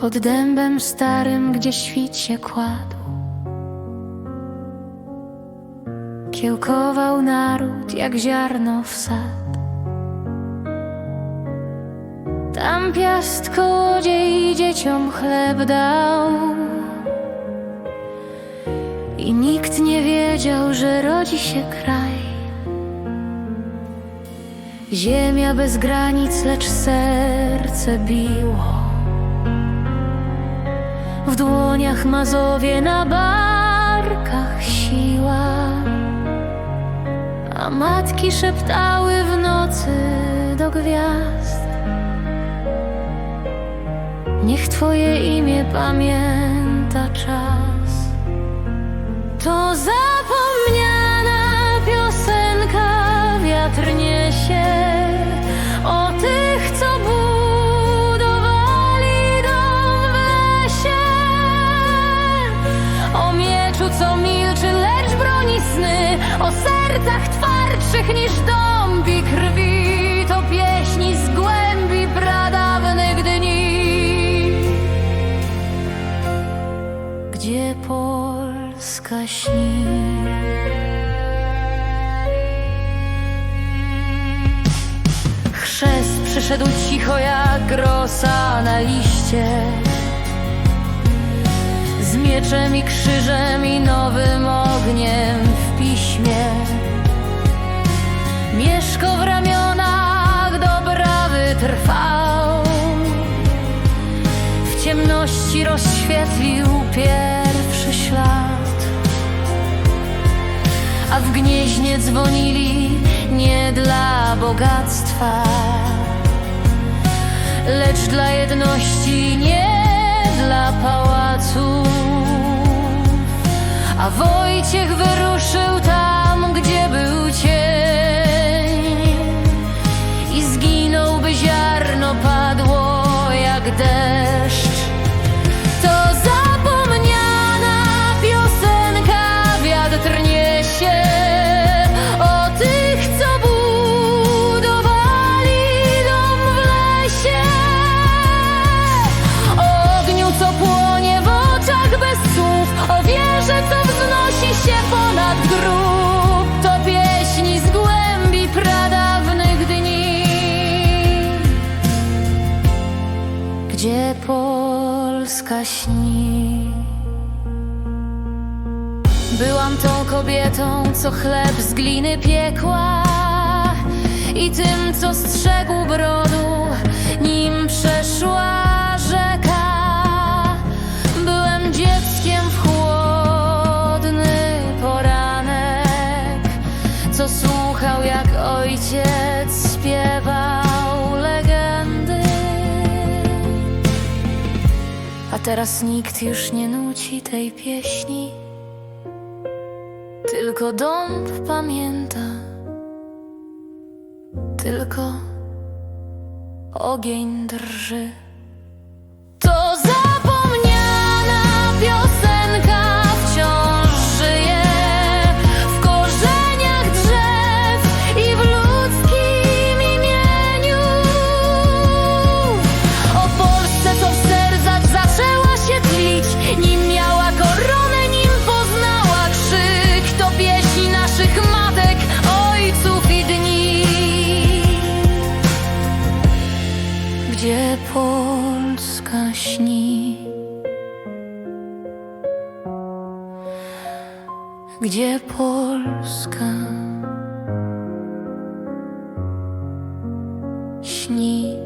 Pod dębem starym, gdzie świt się kładł. Kiełkował naród jak ziarno w sad. Tam piast kołodziej dzieciom chleb dał. I nikt nie wiedział, że rodzi się kraj. Ziemia bez granic, lecz serce biło w dłoniach Mazowie, na barkach siła. A matki szeptały w nocy do gwiazd. Niech Twoje imię pamięta czas. To zapomniana co milczy, lecz broni sny. O sercach twardszych niż dąbi krwi To pieśni z głębi pradawnych dni. Gdzie Polska śni? Chrzest przyszedł cicho jak rosa na liście mieczem i krzyżem i nowym ogniem w piśmie. Mieszko w ramionach do brawy trwał. W ciemności rozświetlił pierwszy ślad. A w gnieźnie dzwonili nie dla bogactwa, lecz dla jedności, nie dla pałaców. A Wojciech wyruszył tam, gdzie był cień i zginął, by ziarno padło jak deszcz. Polska śni. Byłam tą kobietą, co chleb z gliny piekła i tym, co strzegł brodu, nim przeszła rzeka. Byłem dzieckiem w chłodny poranek, co słuchał jak ojciec teraz nikt już nie nuci tej pieśni, tylko dąb pamięta, tylko ogień drży. Gdzie Polska śni?